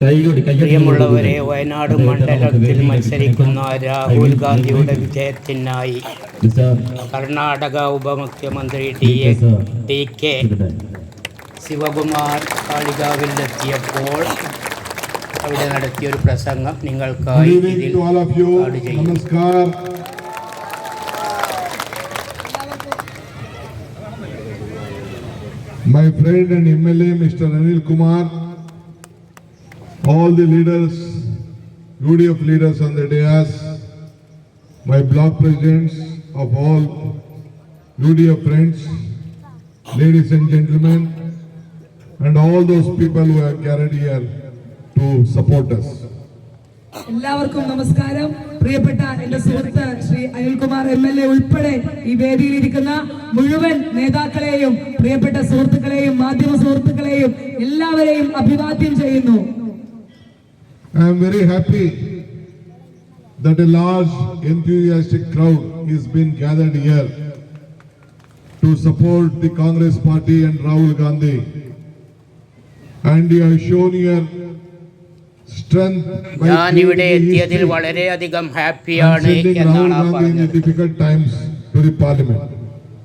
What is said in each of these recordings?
പ്രിയമുള്ളവരെ വയനാട് മണ്ഡലത്തിൽ മത്സരിക്കുന്ന രാഹുൽ ഗാന്ധിയുടെ വിജയത്തിനായി കർണാടക ഉപമുഖ്യമന്ത്രി T A T K Shivakumar കാളികാവിലെത്തിയപ്പോൾ അവിടെ നടത്തിയൊരു പ്രസംഗം നിങ്ങൾക്കായി Kumar My friend and MLA, Mr. Anil Kumar, all the leaders, UDF leaders on the dais, my block presidents of all UDF friends, ladies and gentlemen, and all those people who have gathered here to support us. എല്ലാവർക്കും നമസ്കാരം പ്രിയപ്പെട്ട എന്റെ സുഹൃത്ത് Shri Anilkumar M L A ഉൾപ്പെടെ ഈ വേദിയിലിരിക്കുന്ന മുഴുവൻ നേതാക്കളെയും പ്രിയപ്പെട്ട സുഹൃത്തുക്കളെയും മാധ്യമ സുഹൃത്തുക്കളെയും എല്ലാവരെയും അഭിവാദ്യം ചെയ്യുന്നു I am very happy that a large enthusiastic crowd is been gathered here to support the Congress party and Rahul Gandhi. And you have shown your strength by ഞാൻ ഇവിടെ creating the എത്തിയതിൽ history വളരെയധികം and ഹാപ്പിയാണ് sending എന്നാണ് ആ Rahul Gandhi in the പറഞ്ഞത് difficult times to the parliament.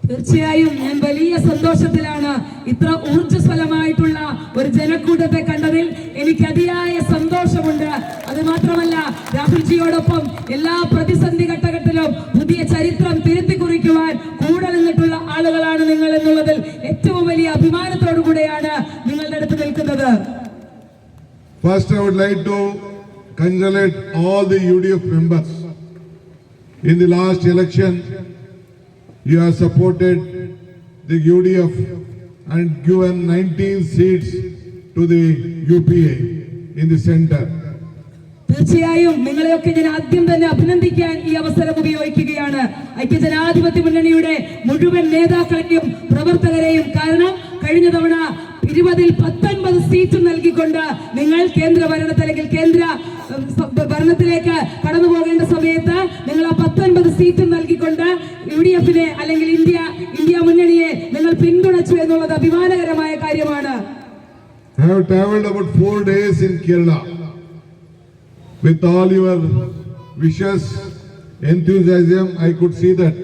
തീർച്ചയായും ഞാൻ വലിയ സന്തോഷത്തിലാണ് ഇത്ര ഊർജസ്വലമായിട്ടുള്ള ഒരു ജനക്കൂട്ടത്തെ കണ്ടതിൽ എനിക്ക് അതിയായ സന്തോഷമുണ്ട് അത് മാത്രമല്ല രാഹുൽജിയോടൊപ്പം എല്ലാ പ്രതിസന്ധി ഘട്ടഘട്ടത്തിലും പുതിയ ചരിത്രം തിരുത്തി കുറിക്കുവാൻ കൂടെ നിന്നിട്ടുള്ള ആളുകളാണ് നിങ്ങൾ എന്നുള്ളതിൽ ഏറ്റവും വലിയ അഭിമാനത്തോടു കൂടെയാണ് നിങ്ങളുടെ അടുത്ത് നിൽക്കുന്നത് congratulate all the UDF members. In the last election, you have supported the UDF and given 19 seats to the UPA in the center. തീർച്ചയായും നിങ്ങളെയൊക്കെ ഞാൻ ആദ്യം തന്നെ അഭിനന്ദിക്കാൻ ഈ അവസരം ഉപയോഗിക്കുകയാണ് ഐക്യജനാധിപത്യ മുന്നണിയുടെ മുഴുവൻ നേതാക്കളെയും പ്രവർത്തകരെയും കാരണം കഴിഞ്ഞ തവണ ഇരുപതിൽ പത്തൊൻപത് സീറ്റ് നൽകിക്കൊണ്ട് നിങ്ങൾ കേന്ദ്ര ഭരണത്തിൽ അല്ലെങ്കിൽ കേന്ദ്ര ഭരണത്തിലേക്ക് കടന്നു പോകേണ്ട സമയത്ത് നിങ്ങൾ ആ പത്തൊൻപത് സീറ്റ് നൽകിക്കൊണ്ട് ഡി എഫിനെ അല്ലെങ്കിൽ ഇന്ത്യ ഇന്ത്യ മുന്നണിയെ നിങ്ങൾ പിന്തുണച്ചു എന്നുള്ളത് അഭിമാനകരമായ കാര്യമാണ് I have traveled about four days in Kerala. With all your wishes, enthusiasm, I could see that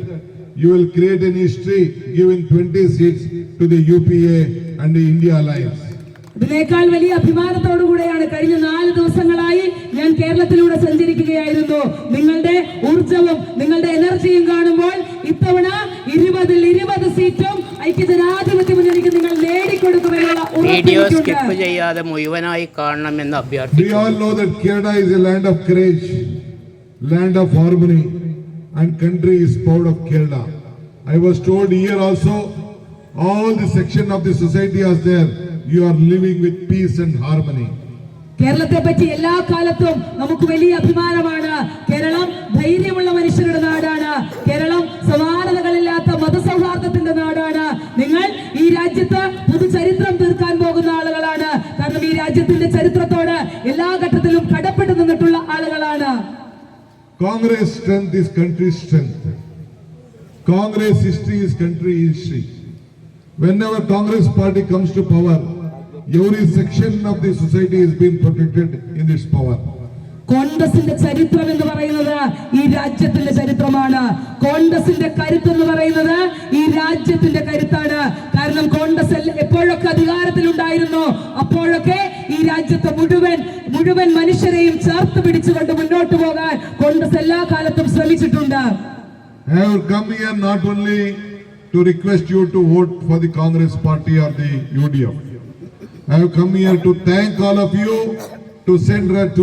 you will create an history giving 20 seats to the UPA and the India Alliance. ഇതിനേക്കാൾ വലിയ അഭിമാനത്തോടു കൂടെയാണ് കഴിഞ്ഞ നാല് ദിവസങ്ങളായി ഞാൻ കേരളത്തിലൂടെ സഞ്ചരിക്കുകയായിരുന്നു നിങ്ങളുടെ ഊർജവും നിങ്ങളുടെ എനർജിയും ഇത്തവണ ഇരുപതിൽ ഇരുപത് സീറ്റും ഐക്യജനാധിപത്യ മുന്നണിക്ക് നിങ്ങൾ നേടിക്കൊടുക്കുമെന്നുള്ള വീഡിയോ സ്കിപ്പ് ഉറപ്പിലേക്കുണ്ട് ചെയ്യാതെ മുഴുവനായി കാണണമെന്ന് അഭ്യർത്ഥിക്കുന്നു all know that Kerala is a land of courage, land of harmony, and country is proud of Kerala. I was told here also, all the section of the society is there. You are living with peace and harmony. കേരളത്തെ പറ്റി എല്ലാ കാലത്തും നമുക്ക് വലിയ അഭിമാനമാണ് കേരളം ധൈര്യമുള്ള മനുഷ്യരുടെ രാജ്യത്തിന്റെ ചരിത്രത്തോട് എല്ലാ ഘട്ടത്തിലും കടപ്പെട്ടു നിന്നിട്ടുള്ള ആളുകളാണ്. Congress Congress history is country history whenever Congress party comes to power every section of the society is been protected in this power കോൺഗ്രസിന്റെ ചരിത്രം എന്ന് പറയുന്നത് ഈ രാജ്യത്തിന്റെ ചരിത്രമാണ്. കോൺഗ്രസിന്റെ കരുത്ത് എന്ന് പറയുന്നത് ഈ രാജ്യത്തിന്റെ മുഴുവൻ മുഴുവൻ മനുഷ്യരെയും ചേർത്ത് പിടിച്ചുകൊണ്ട് മുന്നോട്ട് പോകാൻ കോൺഗ്രസ് എല്ലാ കാലത്തും ശ്രമിച്ചിട്ടുണ്ട് I have come here not only to request you to vote for the Congress party or the UDF. I have come here to thank all of you to send to